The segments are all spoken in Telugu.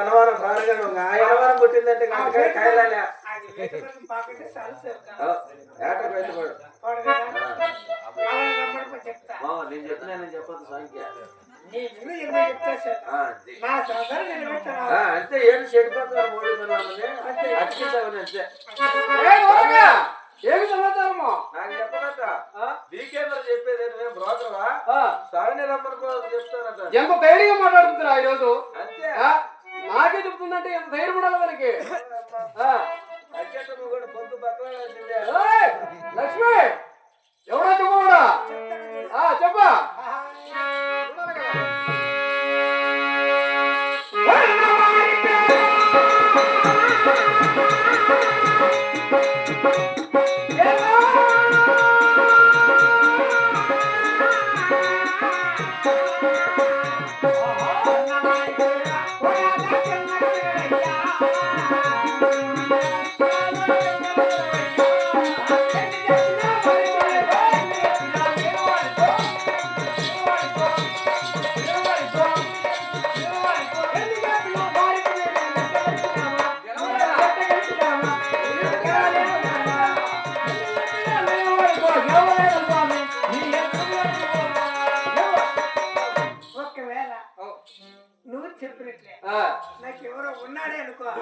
అనవరం ఆ అనవరం పుట్టిందంటే కాయలాలే నేను చెప్పినా నేను చెప్పొద్దు సంఖ్య. అంతే ఏడు చెడిపోతున్నారు మూడు అంతే. ఏ ఊరగా? ఏమి సమాచారము? నాకు చెప్పనట ఆ? నీకేందో చెప్పేది నేను బ్రోకర్వా ఆ, సాగని రమ్మనుకో చెప్తానట ఎంత ధైర్యంగా మాట్లాడుతున్నా ఈరోజు. అంతే. ఆ, నాకే చెప్తుందంటే ఎంత ధైర్యం ఉండాలి దానికి లక్ష్మి!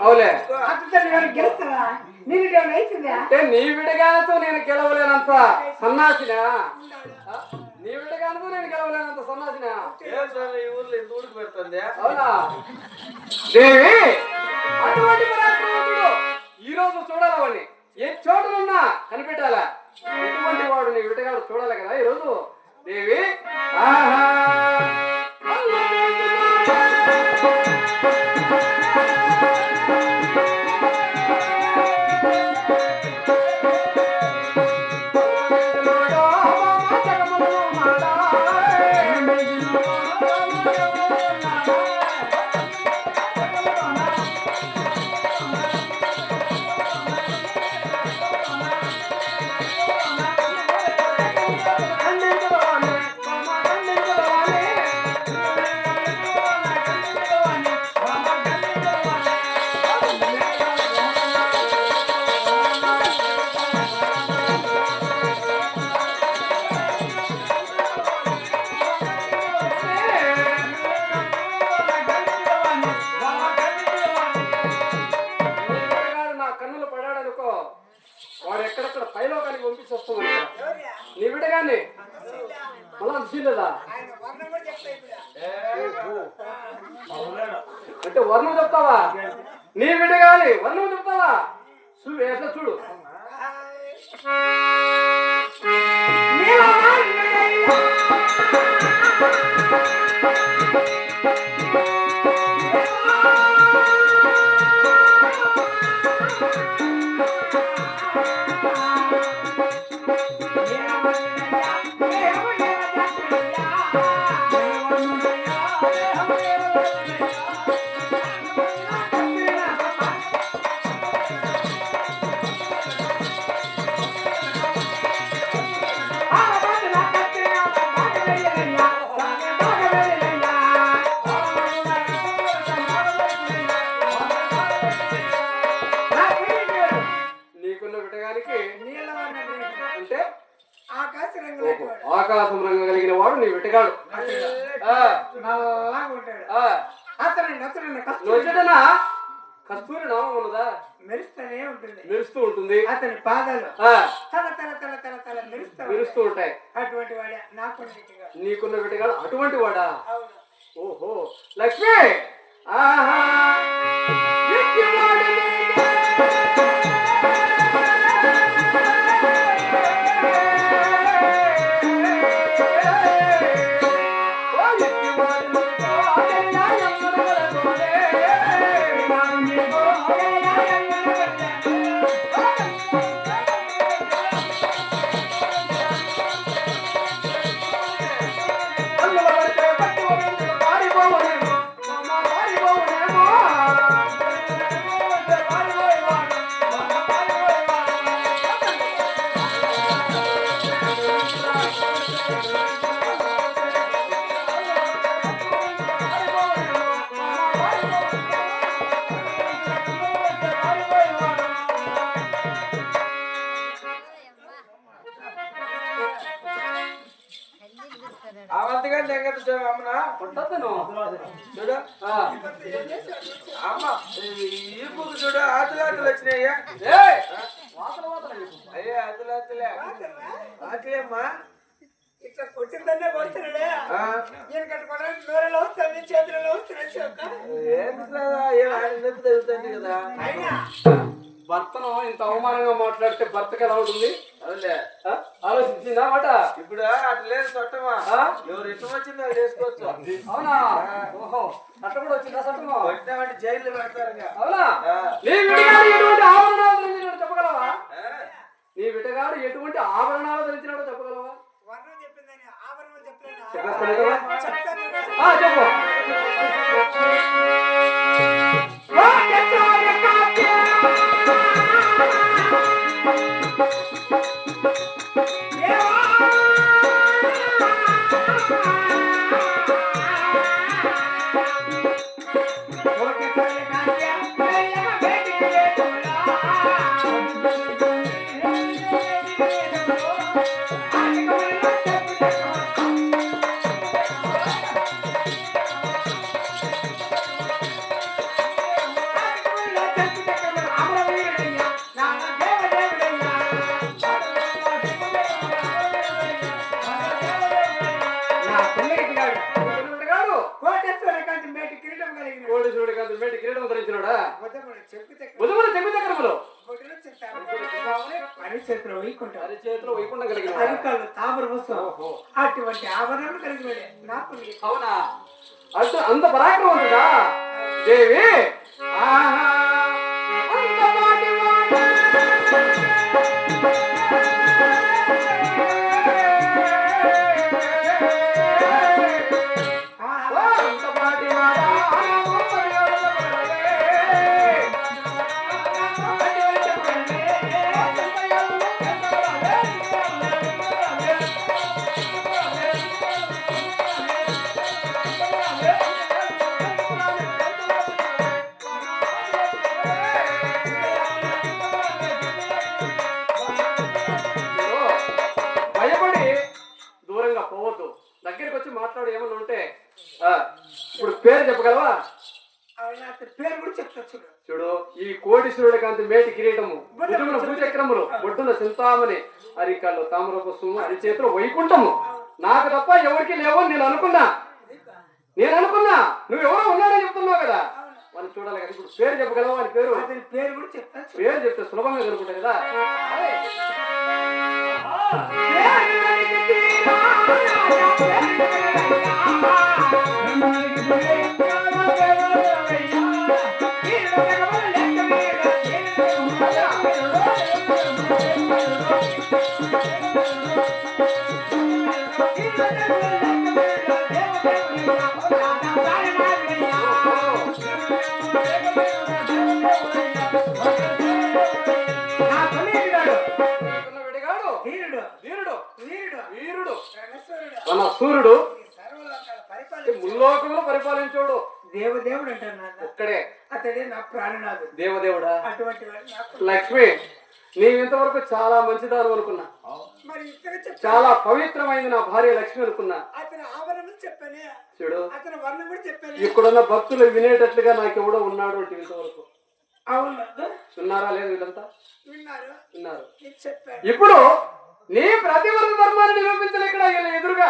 అవులే. అంటే నీ విడగాలతో నేను గెలవలేనంత సన్నాసినా? నీ విడగాలతో నేను గెలవలేనంత సన్నాసినా? అవునా? దేవి అటువంటి ఈ రోజు చూడాలి వాడిని ఏ చోటునున్నా కనిపెట్టాలా? ఎటువంటి వాడు నీ విటగాడు చూడాలి కదా ఈ రోజు. దేవి ఆహా. అతని పాదాలు ఆ, తల తల తల తల తల మెరుస్తా ఉంటాయి. అటువంటి వాడే నాకు నీకున్న విటగాడు అటువంటి వాడా? ఓహో లక్ష్మి! ఆహా! కొట్టద్దు చూడు. అమ్మ ఈ బుక్ చూడు ఆతులు ఆతులు వచ్చినాయ్యా వాతల వాతల చెప్పు. అయ్యే ఆతులు ఆతులే ఆతులేమ్మా. ఇట్లా కొట్టిందనే కొడుతున్నాడే. ఆ, ఈయన కట్టుకోవడానికి నూనెలో వస్తుంది చేతులలో వస్తున్నాయి చొక్క ఏంట్రా, ఏం ఆయన నొప్పి తగ్గుతుంది కదా? అయినా. భర్తను ఇంత అవమానంగా మాట్లాడితే భర్తకి ఎలా ఉంటుంది? ఆలోచించిందా మాట? ఇప్పుడు అట్లా లేదు చట్టమా? ఎవరు ఇష్టం వచ్చిందో అది చేసుకోవచ్చు. అవునా? ఓహో అట్ట కూడా వచ్చిందా సత్తమా కొట్టినామంటే జైల్లో పెడతారు. అవునా? ఆభరణాలు ధరించినాడో చెప్పగలవా? నీ విటగాడు ఎటువంటి ఆభరణాలు ధరించినాడో చెప్పగలవా? చెప్పు. బుద్ధముడు చెక్కు చక్రములు బొట్టును చెప్తారు అని చేతిలో వైకుంటారు అరి చేతిలో వైకుంఠం కలిగిన అరికాళ్ళు తామర వస్తువు అటువంటి ఆభరణాలు కలిగి నాకు అవునా? అటు అంత పరాక్రమంతుడా దేవి? ఆహా, బొడ్డున చింతామణి అరికాళ్ళు తామర పుష్పము అరి చేతిలో వైకుంఠము. నాకు తప్ప ఎవరికి లేవో నేను అనుకున్నా. నేను అనుకున్నా. నువ్వు ఎవరో ఉన్నాడని చెప్తున్నావు కదా. వాళ్ళు చూడాలి కదా. ఇప్పుడు పేరు చెప్పగలవా వాడి పేరు? పేరు కూడా చెప్తా పేరు చెప్తే సులభంగా కనుకుంటా కదా. అదే. అనుకున్న వీరుడు. మన సూర్యుడు ముల్లోకములు పరిపాలించోడు. దేవదేవుడు అంటారు ఒక్కడే. అతడే నా ప్రాణనాథు దేవదేవుడా? అటువంటి లక్ష్మి నీవు ఇంతవరకు చాలా మంచిదారు అనుకున్నా. చాలా పవిత్రమైంది నా భార్య లక్ష్మి అనుకున్నా. అతని ఆవరణం చెప్పానే. చూడు. ఇక్కడున్న భక్తులు వినేటట్లుగా నాకు ఎవడో ఉన్నాడు అంటే ఇంతవరకు. అవును. ఉన్నారా లేదు వీళ్ళంతా? విన్నారు. ఇప్పుడు నీ ప్రతివర్త ధర్మాన్ని నిరూపించలే ఇక్కడ వీళ్ళ ఎదురుగా.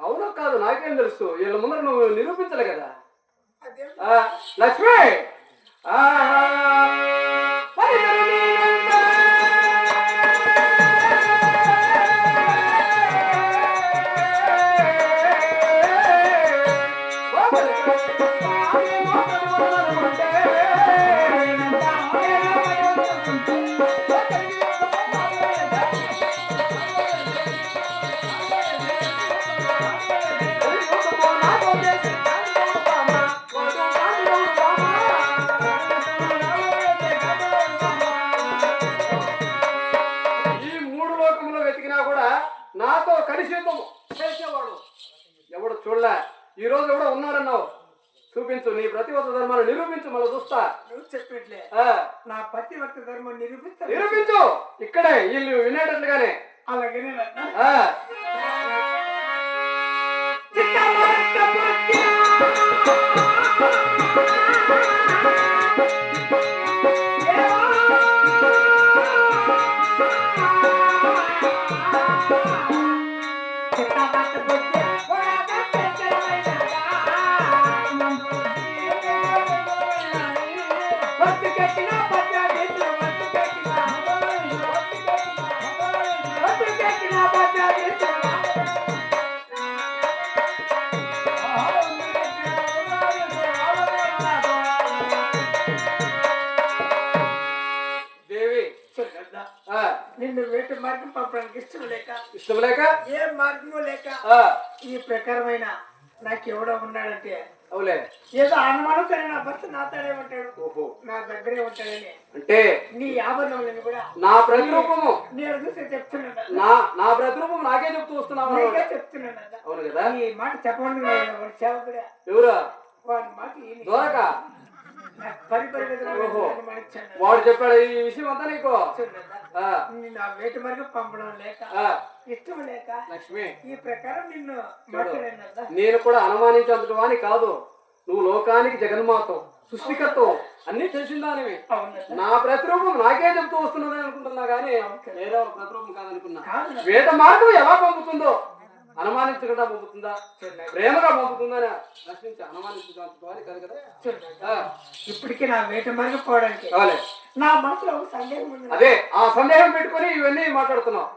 అవునో కాదు నాకేం తెలుసు. వీళ్ళ ముందర నువ్వు నిరూపించలే కదా. లక్ష్మి! ఆహా. రోజు ఎవడో ఉన్నాడన్నావు? చూపించు నీ ప్రతివత ధర్మాన్ని నిరూపించు మళ్ళీ చూస్తా. నువ్వు చెప్పినట్లే ఆ, నా పతివర్త ధర్మం నిరూపిస్తా. నిరూపించు. ఇక్కడే వీళ్ళు వినేటట్లుగానే నాన్న. మార్గం పంపడానికి ఇష్టం లేక. ఇష్టం లేక? ఏ మార్గము లేక ఈ ప్రకారమైన నాకు ఎవడో ఉన్నాడంటే అవులే. ఏదో అనుమానం కానీ నా భర్త నాతోనే ఉంటాడు. ఓహో. నా దగ్గరే ఉంటాడని. అంటే? నీ ఆభరణములను కూడా నా ప్రతిరూపము. నేను చూసి చెప్తున్నాను నా నా ప్రతిరూపం నాకే చెప్తూ వస్తున్నావు? నీకే. చెప్తున్నాను. అవును కదా. ఈ మాట చెప్పండి సేవకుడే? ఎవరా? వాడి మాట. దొరక. వాడు చెప్పాడు ఈ విషయం అంతా నీకు? వేటి మార్గం పంపడం లేక ఇష్టం లేక లక్ష్మి. ఈ ప్రకారం నిన్ను నేను కూడా అనుమానించేంతటి వాని కాదు. నువ్వు లోకానికి జగన్మాతం సృష్టికర్తవు. అన్ని తెలిసిందానివి నా ప్రతిరూపం నాకే చెప్తూ వస్తున్నదని అనుకుంటున్నా కానీ వేరే ప్రతిరూపం కాదనుకున్నా. కాదు వేట మార్గం ఎలా పంపుతుందో అనుమానించకుండా పంపుతుందా? ప్రేమగా పంపుతుందా ప్రశ్నించి అనుమానించడానికి కాదు ఇప్పటికీ నా వేట మార్గం పోవడానికి నా మనసులో ఒక సందేహం ఉంది. అదే ఆ సందేహం పెట్టుకొని ఇవన్నీ మాట్లాడుతున్నావు?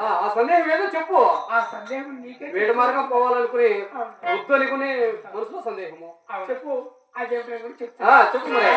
ఆ సందేహం ఏదో చెప్పు. ఆ సందేహం నీకే వేట మార్గం పోవాలనుకుని. వద్దు అనుకుని మనసులో సందేహము. చెప్పు. ఆ చెప్పు మరి.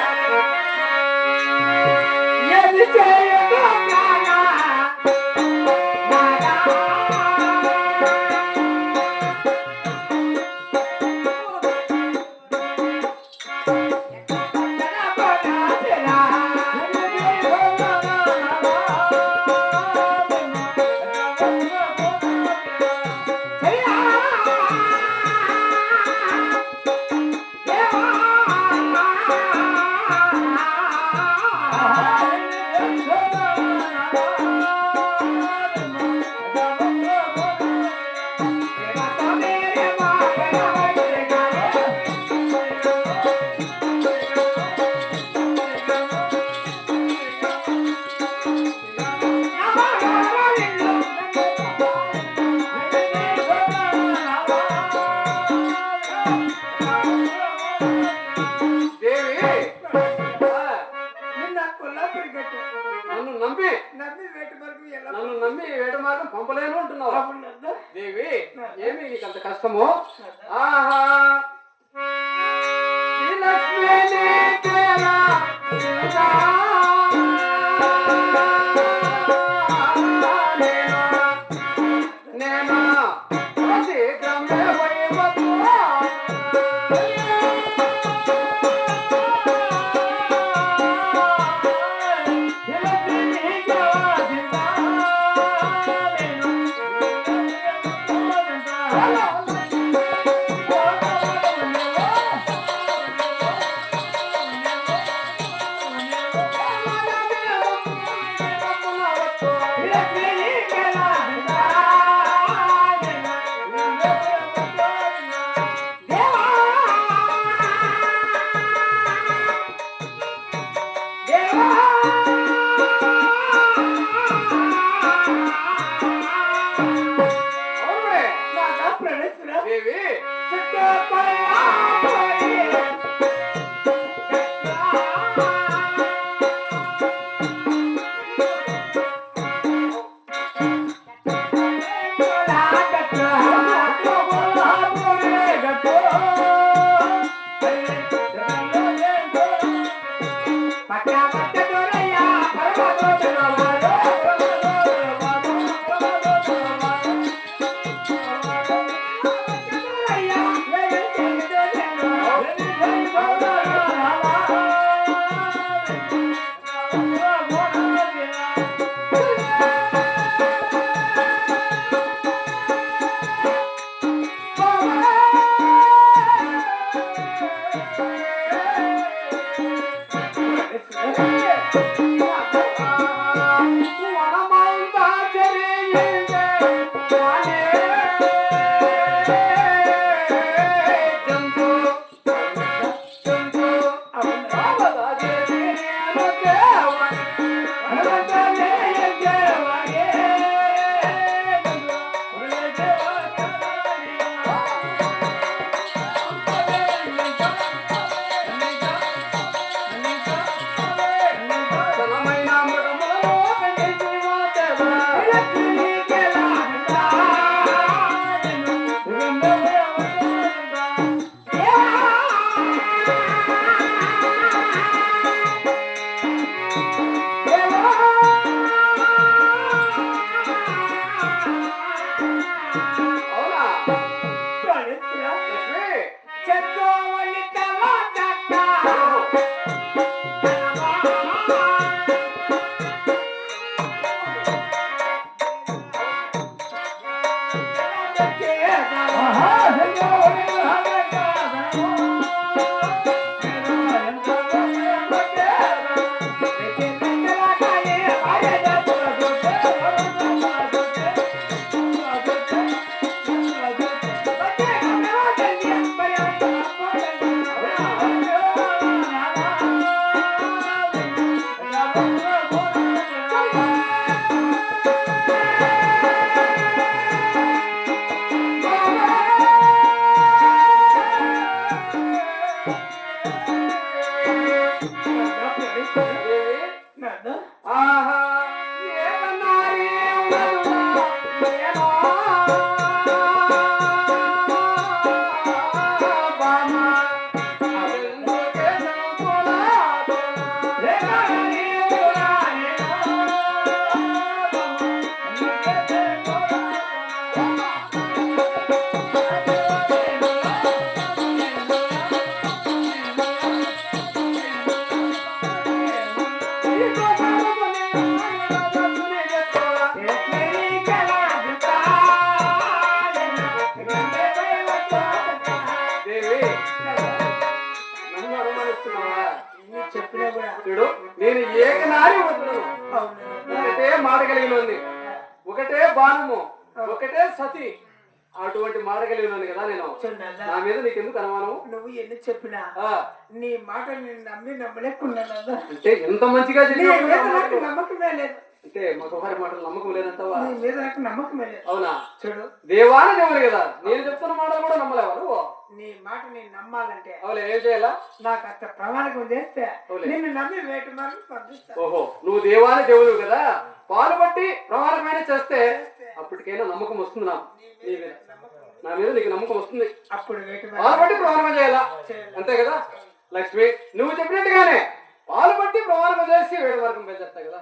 ఏమి నీకు అంత కష్టము ఆహా! సతి అటువంటి ఉంది కదా నేను నా మీద నీకెందుకు అనుమానం నువ్వు ఎన్ని చెప్పినా నీ మాట నేను నమ్మి నమ్మలేకున్నానన్నా అంటే ఎంత మంచిగా నాకు నమ్మకమే లేదు. అంటే మగవారి మాటలు నమ్మకం లేదంటావా నీ మీద నాకు నమ్మకమే లేదు. అవునా? చూడు. దేవాని దేవుని కదా? నేను చెప్తున్న మాటలు కూడా నమ్మలేవా నువ్వు? నీ మాట నేను నమ్మాలంటే అవులే ఏం చేయాలా? నాకు అంత ప్రణాళిక చేస్తే. నిన్ను నమ్మి వేట మార్గం పంపిస్తా. ఓహో నువ్వు దేవాని దేవుడు కదా? పాలు బట్టి ప్రమాణమైన చేస్తే అప్పటికైనా నమ్మకం వస్తుంది నీ మీద. నా మీద నీకు నమ్మకం వస్తుంది. అప్పుడు వేట పాలు బట్టి ప్రమాణం చేయాలా? అంతే కదా? లక్ష్మి నువ్వు చెప్పినట్టుగానే పాలు బట్టి ప్రమాణం చేసి వేడి మార్గం పెంచేస్తా కదా?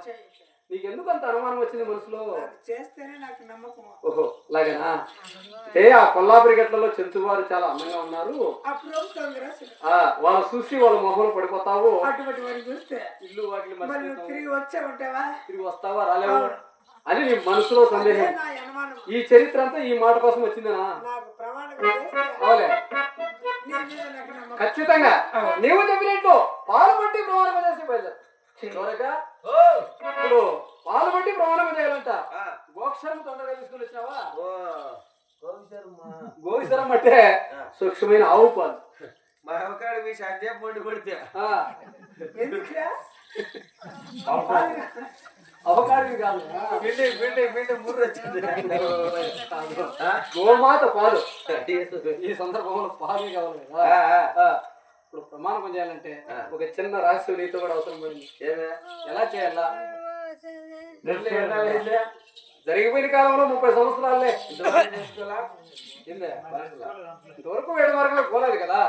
నీకెందుకు అంత అనుమానం వచ్చింది మనసులో? చేస్తేనే నాకు నమ్మకం ఓహో అలాగేనా? అంటే ఆ కొల్లాపురి గట్లలో చెంచువారు చాలా అందంగా ఉన్నారు. అప్పుడు కాంగ్రెస్ ఆ వాళ్ళు చూసి వాళ్ళ మొహంలో పడిపోతావు. అటువంటి వాడిని చూస్తే ఇల్లు మర్చిపోతావు. తిరిగి వచ్చే ఉంటావా తిరిగి వస్తావా? రాలేవు? అని నీ మనసులో సందేహం. ఈ చరిత్ర అంతా ఈ మాట కోసం వచ్చిందనా? అవులే. ఖచ్చితంగా. నీవు చెప్పినట్టు పాలు బట్టి ప్రమాణం చేసి బయలుదేరు. ఇప్పుడు పాలు బట్టి ప్రమాణం చేయాలంట. గోక్షరం తొందరగా తీసుకుని వచ్చినావా? గోవిసరం అంటే సూక్ష్మమైన ఆవు పాలు. మా అవకాడ మీ సంధ్య పండు కొడితే. గోమాత పాలు. ఈ సందర్భంలో పాలు కావాలి కదా. ఇప్పుడు ప్రమాణం చేయాలంటే ఒక చిన్న రహస్యం నీతో కూడా అవసరం పడింది ఏమే? ఎలా చేయాలా? జరిగిపోయిన కాలంలో ముప్పై సంవత్సరాలే. ఇంతవరకు వేడి మార్గంలో పోలేదు కదా.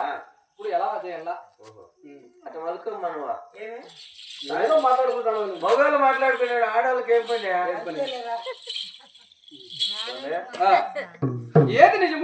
ఇప్పుడు ఎలా చేయాలా? అట్ట వరకు మనవా? ఏమే? ఏదో మాట్లాడుకుంటాను. మగవాళ్ళు మాట్లాడుకున్నాడు ఆడవాళ్ళకి ఏం పని? అంతేలేరా ఏది నిజము?